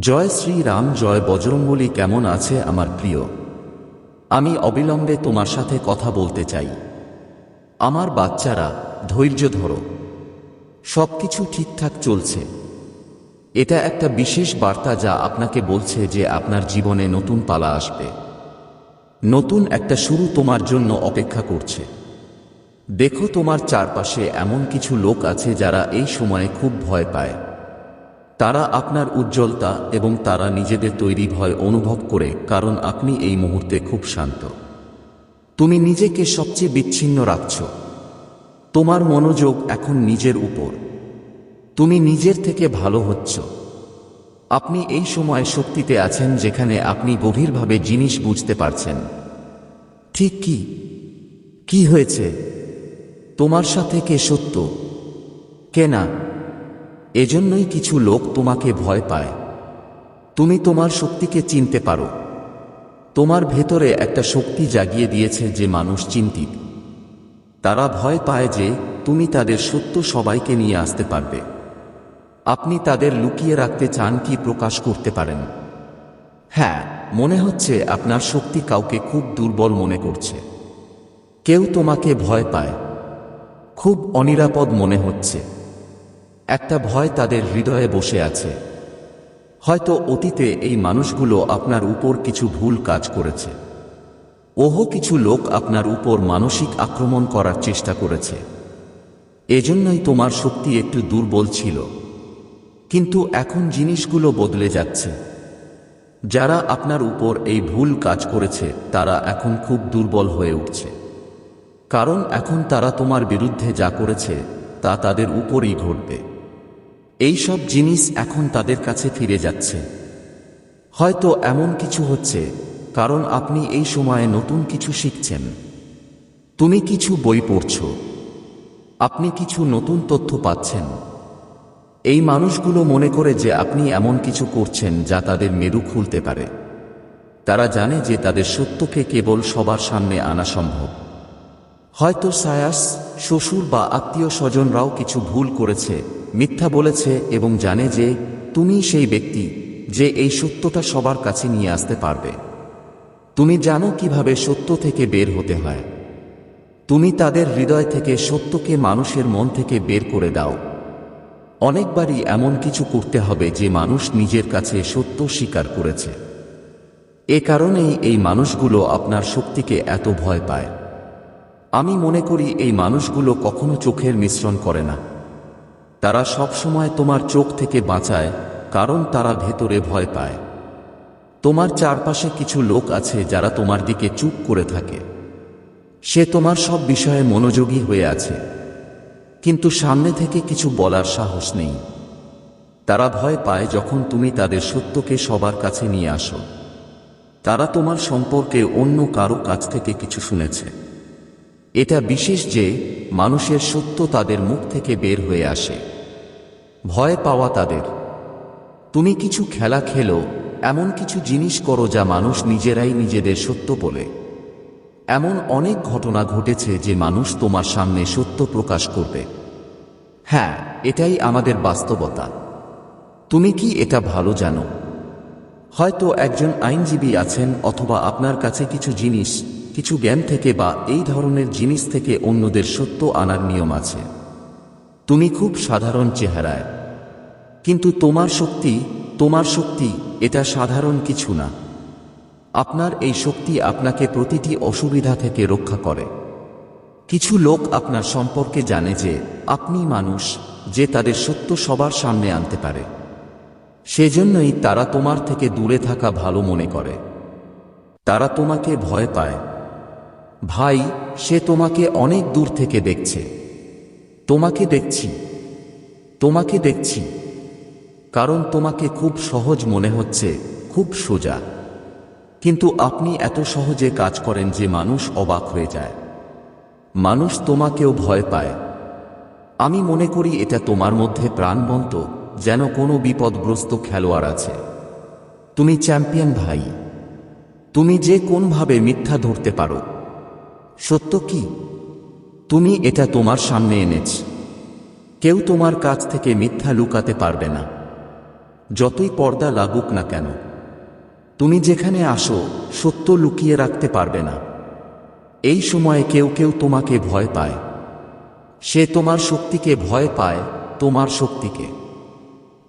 জয় শ্রীরাম, জয় বজরঙ্গলী কেমন আছে আমার প্রিয়? আমি অবিলম্বে তোমার সাথে কথা বলতে চাই। আমার বাচ্চারা, ধৈর্য ধরো। সবকিছু ঠিকঠাক চলছে। এটা একটা বিশেষ বার্তা যা আপনাকে বলছে যে আপনার জীবনে নতুন পালা আসবে। নতুন একটা শুরু তোমার জন্য অপেক্ষা করছে। দেখো তোমার চারপাশে এমন কিছু লোক আছে যারা এই সময়ে খুব ভয় পায়। তারা আপনার উজ্জ্বলতা এবং তারা নিজেদের তৈরি ভয় অনুভব করে, কারণ আপনি এই মুহূর্তে খুব শান্ত। তুমি নিজেকে সবচেয়ে বিচ্ছিন্ন রাখছ। তোমার মনোযোগ এখন নিজের উপর। তুমি নিজের থেকে ভালো হচ্ছ। আপনি এই সময় শক্তিতে আছেন যেখানে আপনি গভীরভাবে জিনিস বুঝতে পারছেন। ঠিক কি? কি হয়েছে? তোমার সাথে কে সত্য? কে না? এজন্যই কিছু লোক তোমাকে ভয় পায়। তুমি তোমার শক্তিকে চিনতে পারো। তোমার ভেতরে একটা শক্তি জাগিয়ে দিয়েছে যে মানুষ চিন্তিত। তারা ভয় পায় যে তুমি তাদের সত্য সবাইকে নিয়ে আসতে পারবে। আপনি তাদের লুকিয়ে রাখতে চান কি প্রকাশ করতে পারেন? হ্যাঁ মনে হচ্ছে আপনার শক্তি কাউকে খুব দুর্বল মনে করছে। কেউ তোমাকে ভয় পায়। খুব অনিরাপদ মনে হচ্ছে। একটা ভয় তাদের হৃদয়ে বসে আছে। হয়তো অতীতে এই মানুষগুলো আপনার উপর কিছু ভুল কাজ করেছে। ওহো, কিছু লোক আপনার উপর মানসিক আক্রমণ করার চেষ্টা করেছে। এজন্যই তোমার শক্তি একটু দুর্বল ছিল। কিন্তু এখন জিনিসগুলো বদলে যাচ্ছে। যারা আপনার উপর এই ভুল কাজ করেছে, তারা এখন খুব দুর্বল হয়ে উঠছে। কারণ এখন তারা তোমার বিরুদ্ধে যা করেছে, তা তাদের উপরই ঘটবে। এই সব জিনিস এখন তাদের কাছে ফিরে যাচ্ছে। হয়তো এমন কিছু হচ্ছে, কারণ আপনি এই সময়ে নতুন কিছু শিখছেন। তুমি কিছু বই পড়ছ। আপনি কিছু নতুন তথ্য পাচ্ছেন। এই মানুষগুলো মনে করে যে আপনি এমন কিছু করছেন যা তাদের মেরু খুলতে পারে। তারা জানে যে তাদের সত্যকে কেবল সবার সামনে আনা সম্ভব। হয়তো সায়াস, শ্বশুর বা আত্মীয় স্বজনরাও কিছু ভুল করেছে, মিথ্যা বলেছে এবং জানে যে তুমি সেই ব্যক্তি যে এই সত্যটা সবার কাছে নিয়ে আসতে পারবে। তুমি জানো কীভাবে সত্য থেকে বের হতে হয়। তুমি তাদের হৃদয় থেকে সত্যকে মানুষের মন থেকে বের করে দাও। অনেকবারই এমন কিছু করতে হবে যে মানুষ নিজের কাছে সত্য স্বীকার করেছে। এ কারণেই এই মানুষগুলো আপনার শক্তিকে এত ভয় পায়। আমি মনে করি এই মানুষগুলো কখনো চোখের মিশ্রণ করে না। তারা সব সময় তোমার চোখ থেকে বাঁচায়, কারণ তারা ভেতরে ভয় পায়। তোমার চারপাশে কিছু লোক আছে যারা তোমার দিকে চুপ করে থাকে। সে তোমার সব বিষয়ে মনোযোগী হয়ে আছে। কিন্তু সামনে থেকে কিছু বলার সাহস নেই। তারা ভয় পায় যখন তুমি তাদের সত্যকে সবার কাছে নিয়ে আসো। তারা তোমার সম্পর্কে অন্য কারও কাছ থেকে কিছু শুনেছে। এটা বিশেষ যে মানুষের সত্য তাদের মুখ থেকে বের হয়ে আসে। ভয় পাওয়া তাদের। তুমি কিছু খেলা খেলো, এমন কিছু জিনিস করো যা মানুষ নিজেরাই নিজেদের সত্য বলে। এমন অনেক ঘটনা ঘটেছে যে মানুষ তোমার সামনে সত্য প্রকাশ করবে। হ্যাঁ এটাই আমাদের বাস্তবতা। তুমি কি এটা ভালো জানো? হয়তো একজন আইনজীবী আছেন অথবা আপনার কাছে কিছু জিনিস কিছু জ্ঞান থেকে বা এই ধরনের জিনিস থেকে অন্যদের সত্য আনার নিয়ম আছে। তুমি খুব সাধারণ চেহারায়। কিন্তু তোমার শক্তি তোমার শক্তি, এটা সাধারণ কিছু না। আপনার এই শক্তি আপনাকে প্রতিটি অসুবিধা থেকে রক্ষা করে। কিছু লোক আপনার সম্পর্কে জানে যে, আপনি মানুষ যে তাদের সত্য সবার সামনে আনতে পারে। সেজন্যই তারা তোমার থেকে দূরে থাকা ভালো মনে করে। তারা তোমাকে ভয় পায়। ভাই, সে তোমাকে অনেক দূর থেকে দেখছে। তোমাকে দেখছি। তোমাকে দেখছি। কারণ তোমাকে খুব সহজ মনে হচ্ছে, খুব সোজা। কিন্তু আপনি এত সহজে কাজ করেন যে মানুষ অবাক হয়ে যায়। মানুষ তোমাকেও ভয় পায়। আমি মনে করি এটা তোমার মধ্যে প্রাণবন্ত, যেন কোনো বিপদগ্রস্ত খেলোয়াড় আছে। তুমি চ্যাম্পিয়ন ভাই। তুমি যে কোনভাবে মিথ্যা ধরতে পারো। সত্য কি? তুমি এটা তোমার সামনে এনেছ। কেউ তোমার কাছ থেকে মিথ্যা লুকাতে পারবে না। যতই পর্দা লাগুক না কেন, তুমি যেখানে আসো, সত্য লুকিয়ে রাখতে পারবে না। এই সময়ে কেউ কেউ তোমাকে ভয় পায়। সে তোমার শক্তিকে ভয় পায়, তোমার শক্তিকে।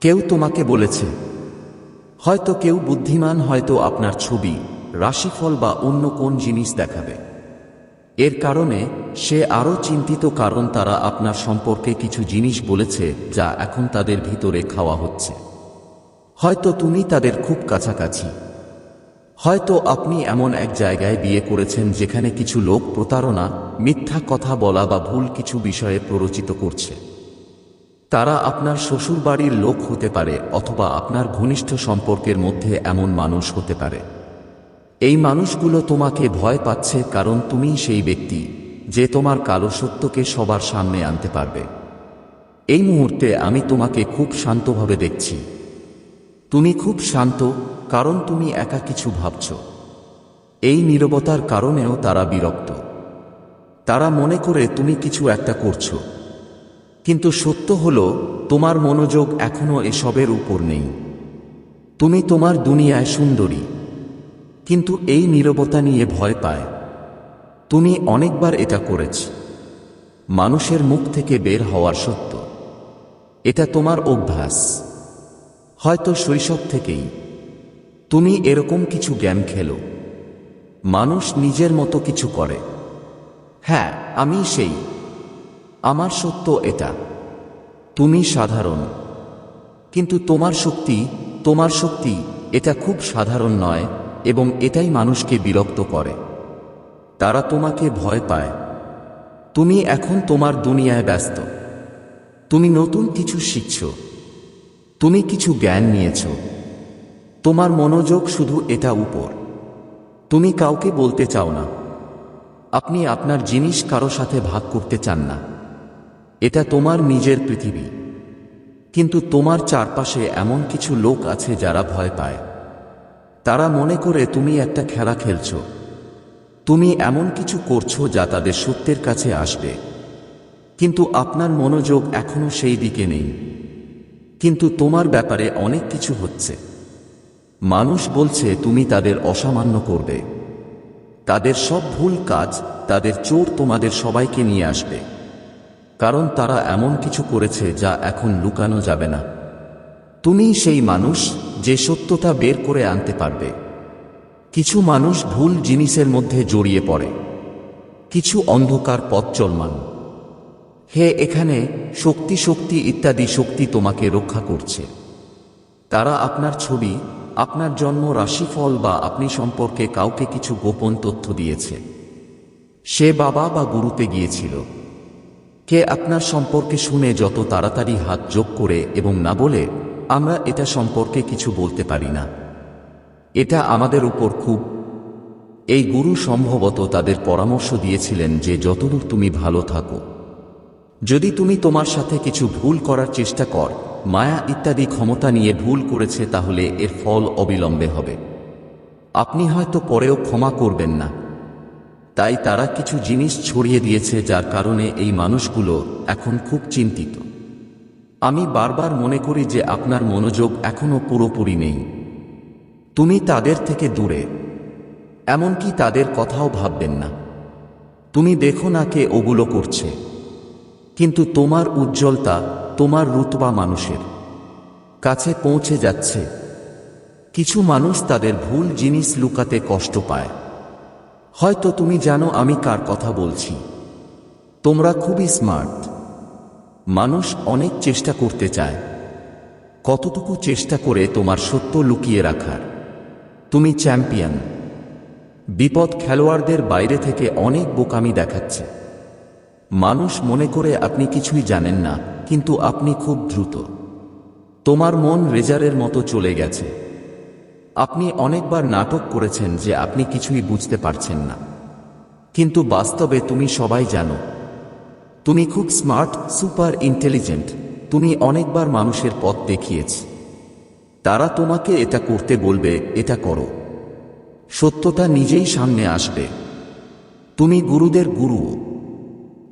কেউ তোমাকে বলেছে, হয়তো কেউ বুদ্ধিমান, হয়তো আপনার ছবি, রাশিফল বা অন্য কোন জিনিস দেখাবে। এর কারণে সে আরও চিন্তিত কারণ তারা আপনার সম্পর্কে কিছু জিনিস বলেছে যা এখন তাদের ভিতরে খাওয়া হচ্ছে। হয়তো তুমি তাদের খুব কাছাকাছি। হয়তো আপনি এমন এক জায়গায় বিয়ে করেছেন যেখানে কিছু লোক প্রতারণা, মিথ্যা কথা বলা বা ভুল কিছু বিষয়ে প্ররোচিত করছে। তারা আপনার শ্বশুরবাড়ির লোক হতে পারে অথবা আপনার ঘনিষ্ঠ সম্পর্কের মধ্যে এমন মানুষ হতে পারে। এই মানুষগুলো তোমাকে ভয় পাচ্ছে কারণ তুমি সেই ব্যক্তি যে তোমার কালো সত্যকে সবার সামনে আনতে পারবে। এই মুহূর্তে আমি তোমাকে খুব শান্তভাবে দেখছি। তুমি খুব শান্ত, কারণ তুমি একা কিছু ভাবছ। এই নীরবতার কারণেও তারা বিরক্ত। তারা মনে করে তুমি কিছু একটা করছ। কিন্তু সত্য হল, তোমার মনোযোগ এখনও এসবের উপর নেই। তুমি তোমার দুনিয়ায় সুন্দরী। কিন্তু এই নীরবতা নিয়ে ভয় পায়। তুমি অনেকবার এটা করেছ। মানুষের মুখ থেকে বের হওয়ার সত্য। এটা তোমার অভ্যাস। হয়তো শৈশব থেকেই। তুমি এরকম কিছু জ্ঞান খেলো। মানুষ নিজের মতো কিছু করে। হ্যাঁ আমি সেই। আমার সত্য এটা। তুমি সাধারণ। কিন্তু তোমার শক্তি তোমার শক্তি এটা খুব সাধারণ নয়। এবং এটাই মানুষকে বিরক্ত করে। তারা তোমাকে ভয় পায়। তুমি এখন তোমার দুনিয়ায় ব্যস্ত। তুমি নতুন কিছু শিখছ। তুমি কিছু জ্ঞান নিয়েছ। তোমার মনোযোগ শুধু এটা উপর। তুমি কাউকে বলতে চাও না। আপনি আপনার জিনিস কারও সাথে ভাগ করতে চান না। এটা তোমার নিজের পৃথিবী। কিন্তু তোমার চারপাশে এমন কিছু লোক আছে যারা ভয় পায়। তারা মনে করে তুমি একটা খেলা খেলছ। তুমি এমন কিছু করছ যা তাদের সত্যের কাছে আসবে। কিন্তু আপনার মনোযোগ এখনও সেই দিকে নেই। কিন্তু তোমার ব্যাপারে অনেক কিছু হচ্ছে। মানুষ বলছে, তুমি তাদের অসামান্য করবে। তাদের সব ভুল কাজ, তাদের চোর তোমাদের সবাইকে নিয়ে আসবে। কারণ তারা এমন কিছু করেছে যা এখন লুকানো যাবে না। তুমি সেই মানুষ যে সত্যতা বের করে আনতে পারবে। কিছু মানুষ ভুল জিনিসের মধ্যে জড়িয়ে পড়ে। কিছু অন্ধকার পথ চলমান। হে, এখানে শক্তি শক্তি ইত্যাদি শক্তি তোমাকে রক্ষা করছে। তারা আপনার ছবি, আপনার জন্ম রাশিফল বা আপনি সম্পর্কে কাউকে কিছু গোপন তথ্য দিয়েছে। সে বাবা বা গুরুতে গিয়েছিল। কে আপনার সম্পর্কে শুনে যত তাড়াতাড়ি হাত যোগ করে এবং না বলে আমরা এটা সম্পর্কে কিছু বলতে পারি না। এটা আমাদের উপর খুব এই গুরু সম্ভবত তাদের পরামর্শ দিয়েছিলেন যে যতদূর তুমি ভালো থাকো। যদি তুমি তোমার সাথে কিছু ভুল করার চেষ্টা কর, মায়া ইত্যাদি ক্ষমতা নিয়ে ভুল করেছে তাহলে এর ফল অবিলম্বে হবে। আপনি হয়তো পরেও ক্ষমা করবেন না। তাই তারা কিছু জিনিস ছড়িয়ে দিয়েছে যার কারণে এই মানুষগুলো এখন খুব চিন্তিত। আমি বারবার মনে করি যে আপনার মনোযোগ এখনও পুরোপুরি নেই। তুমি তাদের থেকে দূরে। এমনকি তাদের কথাও ভাববেন না। তুমি দেখো না কে ওগুলো করছে। কিন্তু তোমার উজ্জ্বলতা, তোমার রুতবা মানুষের কাছে পৌঁছে যাচ্ছে। কিছু মানুষ তাদের ভুল জিনিস লুকাতে কষ্ট পায়। হয়তো তুমি জানো আমি কার কথা বলছি। তোমরা খুবই স্মার্ট। মানুষ অনেক চেষ্টা করতে চায়। কতটুকু চেষ্টা করে তোমার সত্য লুকিয়ে রাখার? তুমি চ্যাম্পিয়ন। বিপদ খেলোয়াড়দের বাইরে থেকে অনেক বোকামি দেখাচ্ছে। মানুষ মনে করে আপনি কিছুই জানেন না, কিন্তু আপনি খুব দ্রুত। তোমার মন রেজারের মতো চলে গেছে। আপনি অনেকবার নাটক করেছেন যে আপনি কিছুই বুঝতে পারছেন না। কিন্তু বাস্তবে তুমি সবাই জানো তুমি খুব স্মার্ট সুপার ইন্টেলিজেন্ট তুমি অনেকবার মানুষের পথ দেখিয়েছ। তারা তোমাকে এটা করতে বলবে, এটা করো। সত্যতা নিজেই সামনে আসবে। তুমি গুরুদের গুরু।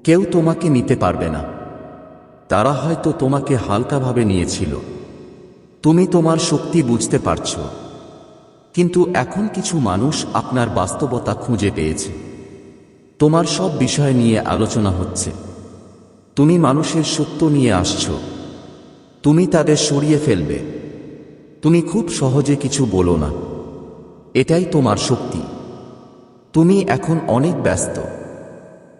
কেউ তোমাকে নিতে পারবে না। তারা হয়তো তোমাকে হালকাভাবে নিয়েছিল। তুমি তোমার শক্তি বুঝতে পারছ। কিন্তু এখন কিছু মানুষ আপনার বাস্তবতা খুঁজে পেয়েছে। তোমার সব বিষয় নিয়ে আলোচনা হচ্ছে। তুমি মানুষের সত্য নিয়ে আসছো। তুমি তাদের সরিয়ে ফেলবে। তুমি খুব সহজে কিছু বলো না। এটাই তোমার শক্তি। তুমি এখন অনেক ব্যস্ত।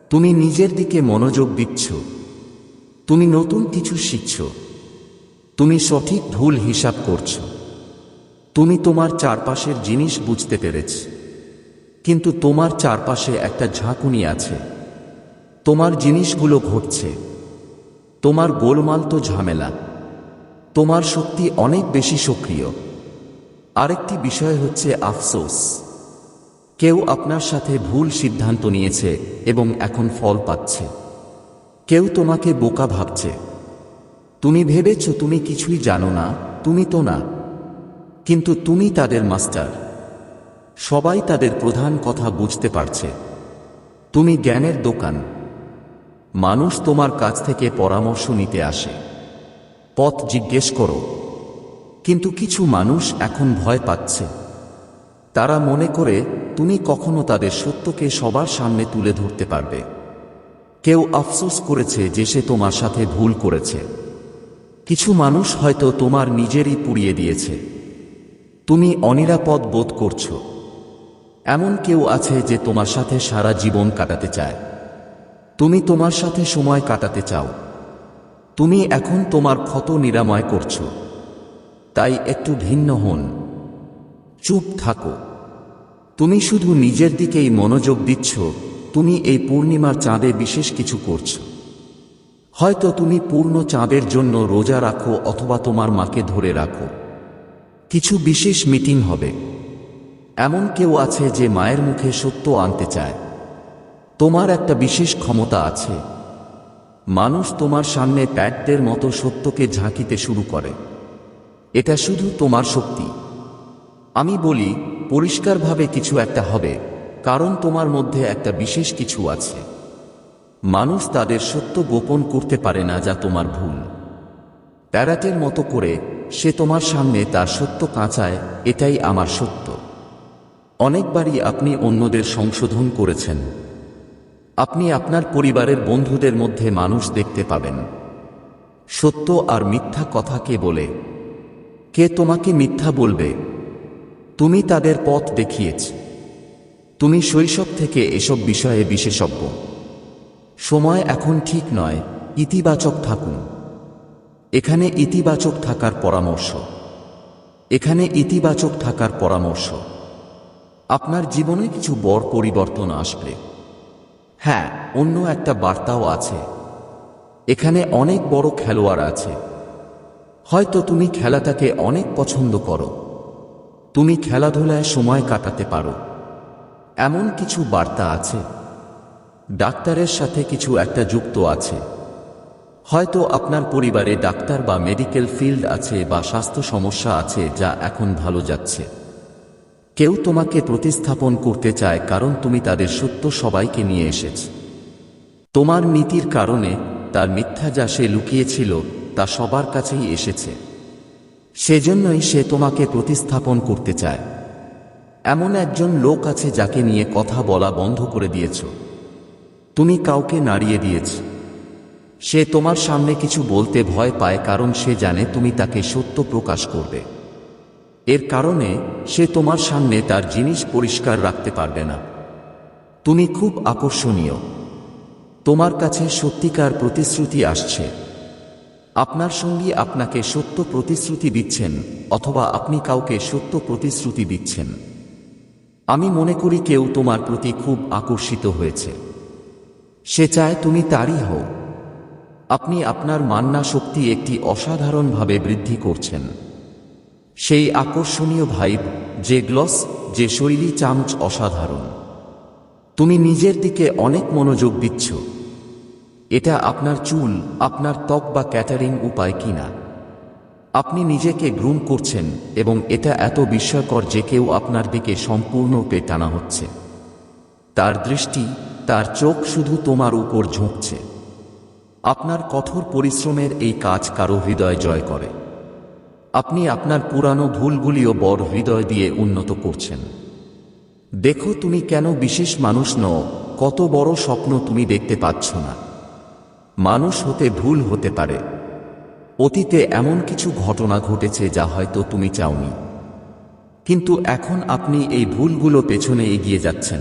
তুমি নিজের দিকে মনোযোগ দিচ্ছ। তুমি নতুন কিছু শিখছ। তুমি সঠিক ভুল হিসাব করছ। তুমি তোমার চারপাশের জিনিস বুঝতে পেরেছ। কিন্তু তোমার চারপাশে একটা ঝাঁকুনি আছে। তোমার জিনিসগুলো ঘটছে। তোমার গোলমাল তো ঝামেলা। তোমার শক্তি অনেক বেশি সক্রিয়। আরেকটি বিষয় হচ্ছে আফসোস। কেউ আপনার সাথে ভুল সিদ্ধান্ত নিয়েছে এবং এখন ফল পাচ্ছে। কেউ তোমাকে বোকা ভাবছে। তুমি ভেবেছ তুমি কিছুই জানো না, তুমি তো না। কিন্তু তুমি তাদের মাস্টার। সবাই তাদের প্রধান কথা বুঝতে পারছে। তুমি জ্ঞানের দোকান। মানুষ তোমার কাছ থেকে পরামর্শ নিতে আসে। পথ জিজ্ঞেস করো। কিন্তু কিছু মানুষ এখন ভয় পাচ্ছে। তারা মনে করে, তুমি কখনো তাদের সত্যকে সবার সামনে তুলে ধরতে পারবে। কেউ আফসোস করেছে যে সে তোমার সাথে ভুল করেছে। কিছু মানুষ হয়তো তোমার নিজেরই পুড়িয়ে দিয়েছে। তুমি অনিরাপদ বোধ করছ। এমন কেউ আছে যে তোমার সাথে সারা জীবন কাটাতে চায়। তুমি তোমার সাথে সময় কাটাতে চাও। তুমি এখন তোমার ক্ষত নিরাময় করছ। তাই একটু ভিন্ন হন। চুপ থাকো। তুমি শুধু নিজের দিকেই মনোযোগ দিচ্ছ। তুমি এই পূর্ণিমার চাঁদে বিশেষ কিছু করছ। হয়তো তুমি পূর্ণ চাঁদের জন্য রোজা রাখো অথবা তোমার মাকে ধরে রাখো। কিছু বিশেষ মিটিং হবে। এমন কেউ আছে যে মায়ের মুখে সত্য আনতে চায়। তোমার একটা বিশেষ ক্ষমতা আছে। মানুষ তোমার সামনে প্যাটদের মতো সত্যকে ঝাঁকিতে শুরু করে। এটা শুধু তোমার শক্তি। আমি বলি, পরিষ্কারভাবে কিছু একটা হবে, কারণ তোমার মধ্যে একটা বিশেষ কিছু আছে। মানুষ তাদের সত্য গোপন করতে পারে না যা তোমার ভুল। প্যারাটের মতো করে, সে তোমার সামনে তার সত্য কাঁচায়, এটাই আমার সত্য। অনেকবারই আপনি অন্যদের সংশোধন করেছেন। আপনি আপনার পরিবারের বন্ধুদের মধ্যে মানুষ দেখতে পাবেন। সত্য আর মিথ্যা কথা কে বলে? কে তোমাকে মিথ্যা বলবে? তুমি তাদের পথ দেখিয়েছ। তুমি শৈশব থেকে এসব বিষয়ে বিশেষজ্ঞ। সময় এখন ঠিক নয়, ইতিবাচক থাকুন। এখানে ইতিবাচক থাকার পরামর্শ। এখানে ইতিবাচক থাকার পরামর্শ। আপনার জীবনে কিছু বড় পরিবর্তন আসবে। হ্যাঁ অন্য একটা বার্তাও আছে। এখানে অনেক বড় খেলোয়াড় আছে। হয়তো তুমি খেলাটাকে অনেক পছন্দ করো। তুমি খেলাধুলায় সময় কাটাতে পারো। এমন কিছু বার্তা আছে। ডাক্তারের সাথে কিছু একটা যুক্ত আছে। হয়তো আপনার পরিবারে ডাক্তার বা মেডিকেল ফিল্ড আছে বা স্বাস্থ্য সমস্যা আছে যা এখন ভালো যাচ্ছে। কেউ তোমাকে প্রতিস্থাপন করতে চায় কারণ তুমি তাদের সত্য সবাইকে নিয়ে এসেছ। তোমার নীতির কারণে তার মিথ্যা যা সে লুকিয়েছিল তা সবার কাছেই এসেছে। সেজন্যই সে তোমাকে প্রতিস্থাপন করতে চায়। এমন একজন লোক আছে যাকে নিয়ে কথা বলা বন্ধ করে দিয়েছ। তুমি কাউকে নাড়িয়ে দিয়েছ। সে তোমার সামনে কিছু বলতে ভয় পায় কারণ সে জানে তুমি তাকে সত্য প্রকাশ করবে। এর কারণে সে তোমার সামনে তার জিনিস পরিষ্কার রাখতে পারবে না। তুমি খুব আকর্ষণীয়। তোমার কাছে সত্যিকার প্রতিশ্রুতি আসছে। আপনার সঙ্গী আপনাকে সত্য প্রতিশ্রুতি দিচ্ছেন অথবা আপনি কাউকে সত্য প্রতিশ্রুতি দিচ্ছেন। আমি মনে করি কেউ তোমার প্রতি খুব আকর্ষিত হয়েছে। সে চায় তুমি তারই হও। আপনি আপনার মান্না শক্তি একটি অসাধারণভাবে বৃদ্ধি করছেন। সেই আকর্ষণীয় ভাইব যে গ্লস যে শৈলী চামচ অসাধারণ। তুমি নিজের দিকে অনেক মনোযোগ দিচ্ছ। এটা আপনার চুল, আপনার ত্বক বা ক্যাটারিং উপায় কিনা? আপনি নিজেকে গ্রুম করছেন এবং এটা এত বিস্ময়কর যে কেউ আপনার দিকে সম্পূর্ণরূপে টানা হচ্ছে। তার দৃষ্টি, তার চোখ শুধু তোমার উপর ঝুঁকছে। আপনার কঠোর পরিশ্রমের এই কাজ কারও হৃদয় জয় করে। আপনি আপনার পুরানো ভুলগুলিও বড় হৃদয় দিয়ে উন্নত করছেন। দেখো তুমি কেন বিশেষ মানুষ নও, কত বড় স্বপ্ন তুমি দেখতে পাচ্ছ না। মানুষ হতে ভুল হতে পারে। অতীতে এমন কিছু ঘটনা ঘটেছে যা হয়তো তুমি চাওনি। কিন্তু এখন আপনি এই ভুলগুলো পেছনে এগিয়ে যাচ্ছেন।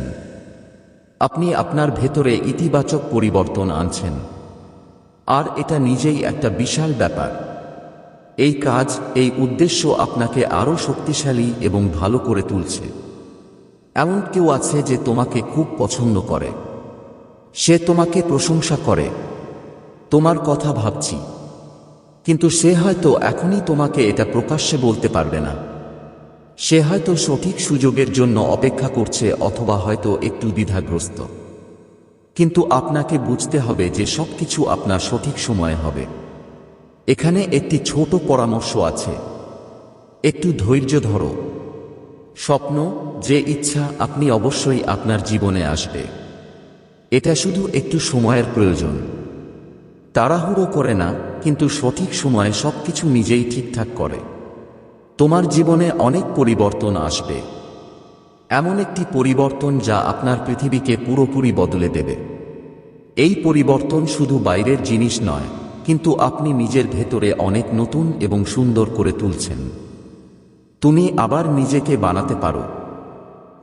আপনি আপনার ভেতরে ইতিবাচক পরিবর্তন আনছেন। আর এটা নিজেই একটা বিশাল ব্যাপার। এই কাজ, এই উদ্দেশ্য আপনাকে আরও শক্তিশালী এবং ভালো করে তুলছে। এমন কেউ আছে যে তোমাকে খুব পছন্দ করে। সে তোমাকে প্রশংসা করে। তোমার কথা ভাবছি। কিন্তু সে হয়তো এখনই তোমাকে এটা প্রকাশ্যে বলতে পারবে না। সে হয়তো সঠিক সুযোগের জন্য অপেক্ষা করছে অথবা হয়তো একটু দ্বিধাগ্রস্ত। কিন্তু আপনাকে বুঝতে হবে যে সবকিছু আপনার সঠিক সময়ে হবে। এখানে একটি ছোট পরামর্শ আছে। একটু ধৈর্য ধরো। স্বপ্ন, যে ইচ্ছা, আপনি অবশ্যই আপনার জীবনে আসবে। এটা শুধু একটু সময়ের প্রয়োজন। তাড়াহুড়ো করে না, কিন্তু সঠিক সময়ে সবকিছু নিজেই ঠিকঠাক করে। তোমার জীবনে অনেক পরিবর্তন আসবে। এমন একটি পরিবর্তন যা আপনার পৃথিবীকে পুরোপুরি বদলে দেবে। এই পরিবর্তন শুধু বাইরের জিনিস নয় কিন্তু আপনি নিজের ভেতরে অনেক নতুন এবং সুন্দর করে তুলছেন। তুমি আবার নিজেকে বানাতে পারো।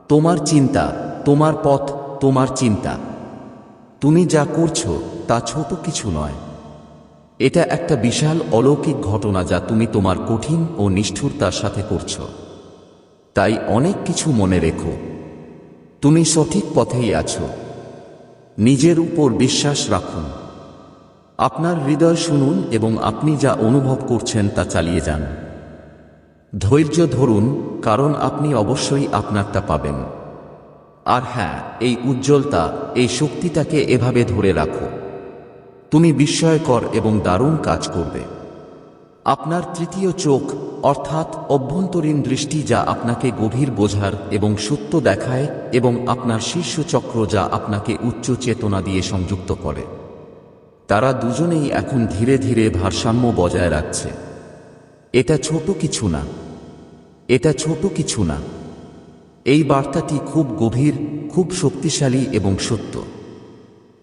তোমার চিন্তা, তোমার পথ, তোমার চিন্তা। তুমি যা করছ তা ছোট কিছু নয়। এটা একটা বিশাল অলৌকিক ঘটনা যা তুমি তোমার কঠিন ও নিষ্ঠুরতার সাথে করছ। তাই অনেক কিছু মনে রেখো। তুমি সঠিক পথেই আছো। নিজের উপর বিশ্বাস রাখুন। আপনার হৃদয় শুনুন এবং আপনি যা অনুভব করছেন তা চালিয়ে যান। ধৈর্য ধরুন, কারণ আপনি অবশ্যই আপনারটা পাবেন। আর হ্যাঁ এই উজ্জ্বলতা, এই শক্তিটাকে এভাবে ধরে রাখো। তুমি বিস্ময়কর এবং দারুণ কাজ করবে। আপনার তৃতীয় চোখ, অর্থাৎ অভ্যন্তরীণ দৃষ্টি যা আপনাকে গভীর বোঝার এবং সত্য দেখায় এবং আপনার শীর্ষ চক্র যা আপনাকে উচ্চ চেতনা দিয়ে সংযুক্ত করে। তারা দুজনেই এখন ধীরে ধীরে ভারসাম্য বজায় রাখছে। এটা ছোট কিছু না। এটা ছোট কিছু না। এই বার্তাটি খুব গভীর, খুব শক্তিশালী এবং সত্য।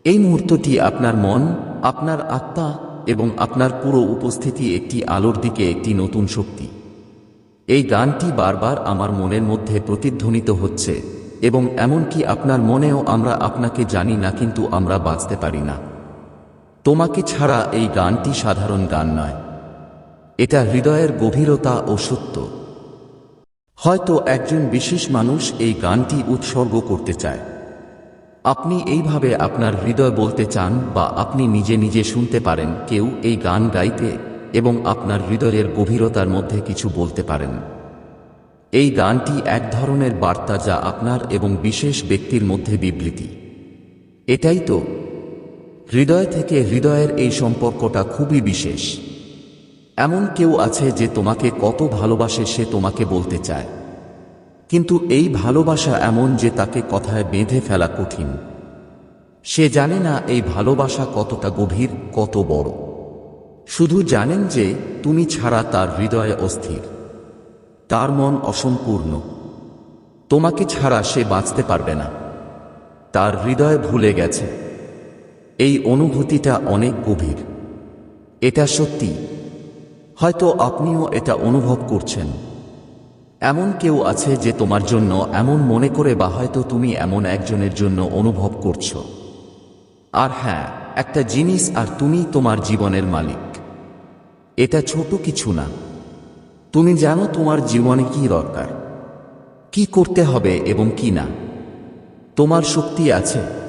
এই মুহূর্তটি আপনার মন, আপনার আত্মা এবং আপনার পুরো উপস্থিতি একটি আলোর দিকে একটি নতুন শক্তি। এই গানটি বারবার আমার মনের মধ্যে প্রতিধ্বনিত হচ্ছে এবং এমনকি আপনার মনেও আমরা আপনাকে জানি না কিন্তু আমরা বাঁচতে পারি না। তোমাকে ছাড়া এই গানটি সাধারণ গান নয়। এটা হৃদয়ের গভীরতা ও সত্য। হয়তো একজন বিশেষ মানুষ এই গানটি উৎসর্গ করতে চায়। আপনি এইভাবে আপনার হৃদয় বলতে চান বা আপনি নিজে নিজে শুনতে পারেন, কেউ এই গান গাইতে এবং আপনার হৃদয়ের গভীরতার মধ্যে কিছু বলতে পারেন। এই গানটি এক ধরনের বার্তা যা আপনার এবং বিশেষ ব্যক্তির মধ্যে বিবৃতি। এটাই তো হৃদয় থেকে হৃদয়ের এই সম্পর্কটা খুবই বিশেষ। এমন কেউ আছে যে তোমাকে কত ভালোবাসে সে তোমাকে বলতে চায়। কিন্তু এই ভালোবাসা এমন যে তাকে কথায় বেঁধে ফেলা কঠিন। সে জানে না এই ভালোবাসা কতটা গভীর, কত বড়। শুধু জানেন যে তুমি ছাড়া তার হৃদয়ে অস্থির। তার মন অসম্পূর্ণ। তোমাকে ছাড়া সে বাঁচতে পারবে না। তার হৃদয় ভুলে গেছে। এই অনুভূতিটা অনেক গভীর। এটা সত্যি। হয়তো আপনিও এটা অনুভব করছেন। এমন কেউ আছে যে তোমার জন্য এমন মনে করে বা হয়তো তুমি এমন একজনের জন্য অনুভব করছ। আর হ্যাঁ একটা জিনিস আর তুমি তোমার জীবনের মালিক। এটা ছোট কিছু না। তুমি জানো তোমার জীবনে কি দরকার। কি করতে হবে এবং কি না। তোমার শক্তি আছে।